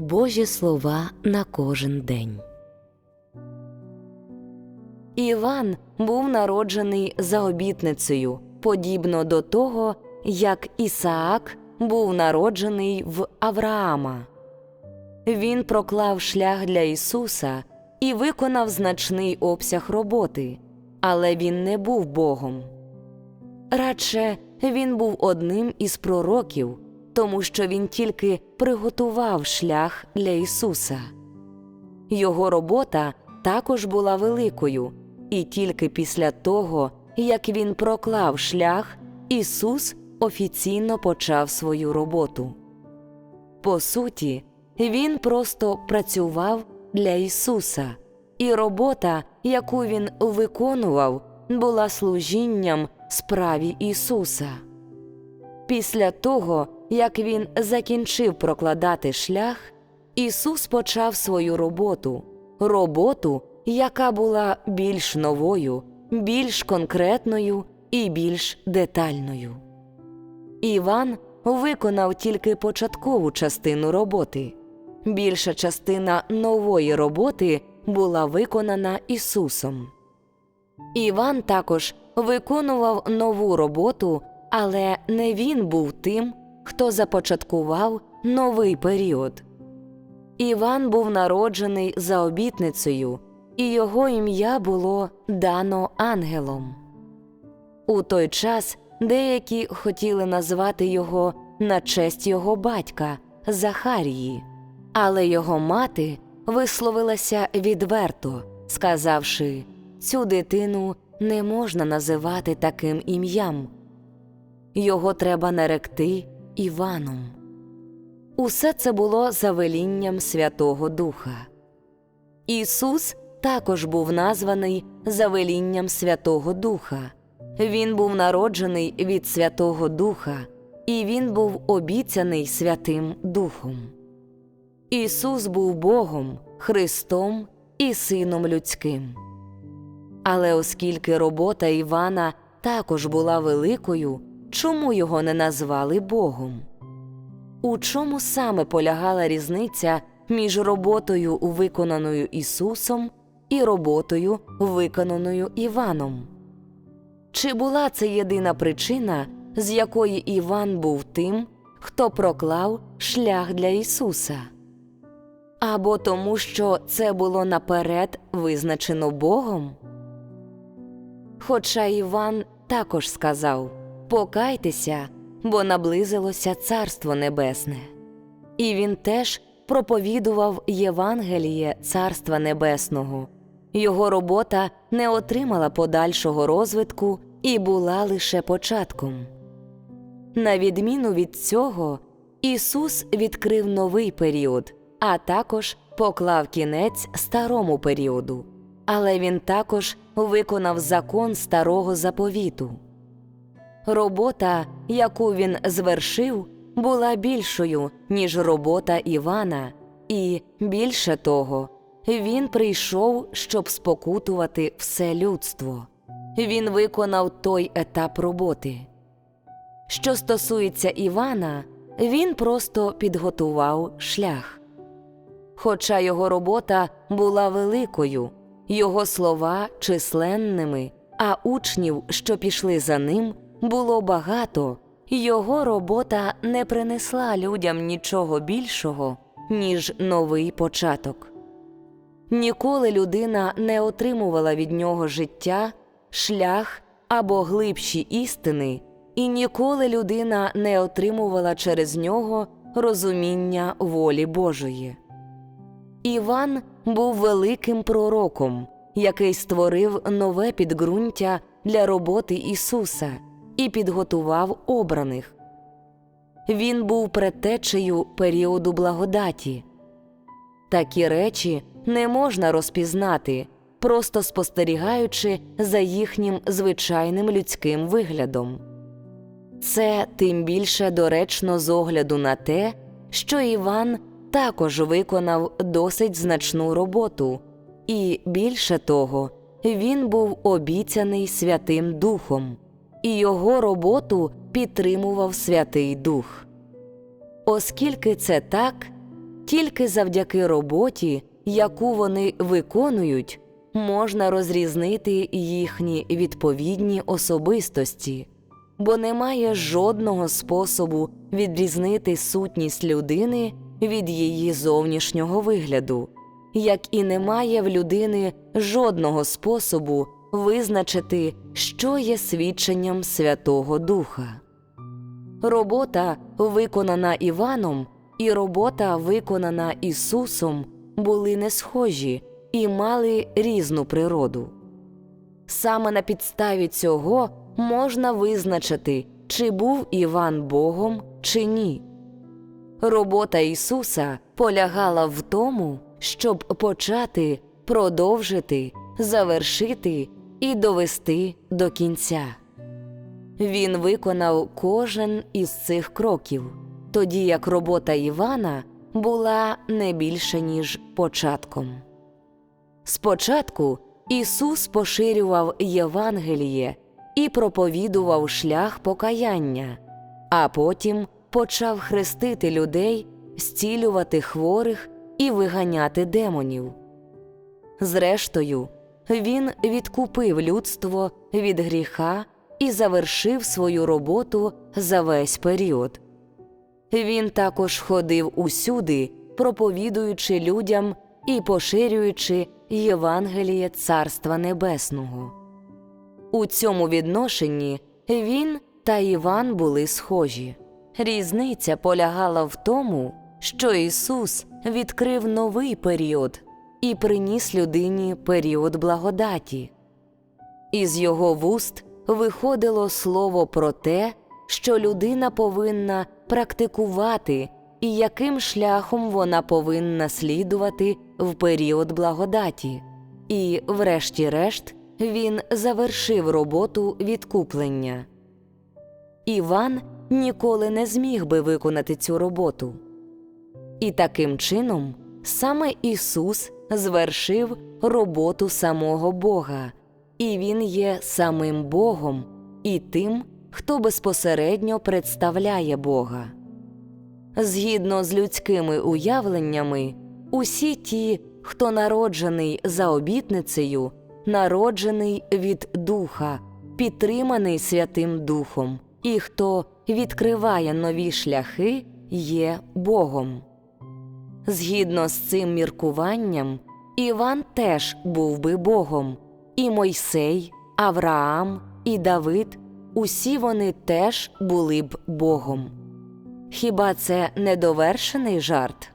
Божі слова на кожен день. Іван був народжений за обітницею, подібно до того, як Ісаак був народжений в Авраама. Він проклав шлях для Ісуса і виконав значний обсяг роботи, але він не був Богом. Радше він був одним із пророків, тому що він тільки приготував шлях для Ісуса. Його робота також була великою, і тільки після того, як він проклав шлях, Ісус офіційно почав свою роботу. По суті, він просто працював для Ісуса, і робота, яку він виконував, була служінням справі Ісуса. Після того, як він закінчив прокладати шлях, Ісус почав свою роботу, роботу, яка була більш новою, більш конкретною і більш детальною. Іван виконав тільки початкову частину роботи. Більша частина нової роботи була виконана Ісусом. Іван також виконував нову роботу, але не він був тим, хто започаткував новий період. Іван був народжений за обітницею, і його ім'я було дано ангелом. У той час деякі хотіли назвати його на честь його батька Захарії, але його мати висловилася відверто, сказавши цю дитину не можна називати таким ім'ям. Його треба наректи Іваном. Усе це було за велінням Святого Духа. Ісус також був названий за велінням Святого Духа. Він був народжений від Святого Духа, і він був обіцяний Святим Духом. Ісус був Богом, Христом і Сином Людським. Але оскільки робота Івана також була великою, чому його не назвали Богом? У чому саме полягала різниця між роботою, виконаною Ісусом, і роботою, виконаною Іваном? Чи була це єдина причина, з якої Іван був тим, хто проклав шлях для Ісуса? Або тому, що це було наперед визначено Богом? Хоча Іван також сказав Покайтеся, бо наблизилося Царство Небесне. І він теж проповідував Євангеліє Царства Небесного. Його робота не отримала подальшого розвитку і була лише початком. На відміну від цього, Ісус відкрив новий період, а також поклав кінець старому періоду, але Він також виконав закон старого заповіту. Робота, яку він звершив, була більшою, ніж робота Івана, і більше того, він прийшов, щоб спокутувати все людство. Він виконав той етап роботи. Що стосується Івана, він просто підготував шлях. Хоча його робота була великою, його слова численними, а учнів, що пішли за ним, було багато, його робота не принесла людям нічого більшого, ніж новий початок. Ніколи людина не отримувала від нього життя, шлях або глибші істини, і ніколи людина не отримувала через нього розуміння волі Божої. Іван був великим пророком, який створив нове підґрунтя для роботи Ісуса і підготував обраних. Він був предтечею періоду благодаті. Такі речі не можна розпізнати, просто спостерігаючи за їхнім звичайним людським виглядом. Це тим більше доречно з огляду на те, що Іван також виконав досить значну роботу, і більше того, він був обіцяний Святим Духом, і його роботу підтримував Святий Дух. Оскільки це так, Тільки завдяки роботі, яку вони виконують, можна розрізнити їхні відповідні особистості, бо немає жодного способу відрізнити сутність людини від її зовнішнього вигляду, як і немає в людини жодного способу визначити, що є свідченням Святого Духа. Робота, виконана Іваном, і робота, виконана Ісусом, були не схожі і мали різну природу. Саме на підставі цього можна визначити, чи був Іван Богом, чи ні. Робота Ісуса полягала в тому, щоб почати, продовжити, завершити і довести до кінця. Він виконав кожен із цих кроків, тоді як робота Івана була не більше, ніж початком. Спочатку Ісус поширював Євангеліє і проповідував шлях покаяння, а потім почав хрестити людей, зцілювати хворих і виганяти демонів. Зрештою, він відкупив людство від гріха і завершив свою роботу за весь період. Він також ходив усюди, проповідуючи людям і поширюючи Євангеліє Царства Небесного. У цьому відношенні він та Іван були схожі. Різниця полягала в тому, що Ісус відкрив новий період і приніс людині період благодаті. Із його вуст виходило слово про те, що людина повинна практикувати і яким шляхом вона повинна слідувати в період благодаті, і, врешті-решт, він завершив роботу відкуплення. Іван ніколи не зміг би виконати цю роботу. І таким чином саме Ісус звершив роботу самого Бога, і Він є самим Богом і тим, хто безпосередньо представляє Бога. Згідно з людськими уявленнями, усі ті, хто народжений за обітницею, народжений від Духа, підтриманий Святим Духом, і хто відкриває нові шляхи, є Богом. Згідно з цим міркуванням, Іван теж був би Богом, і Мойсей, Авраам і Давид усі вони теж були б Богом. Хіба це недовершений жарт?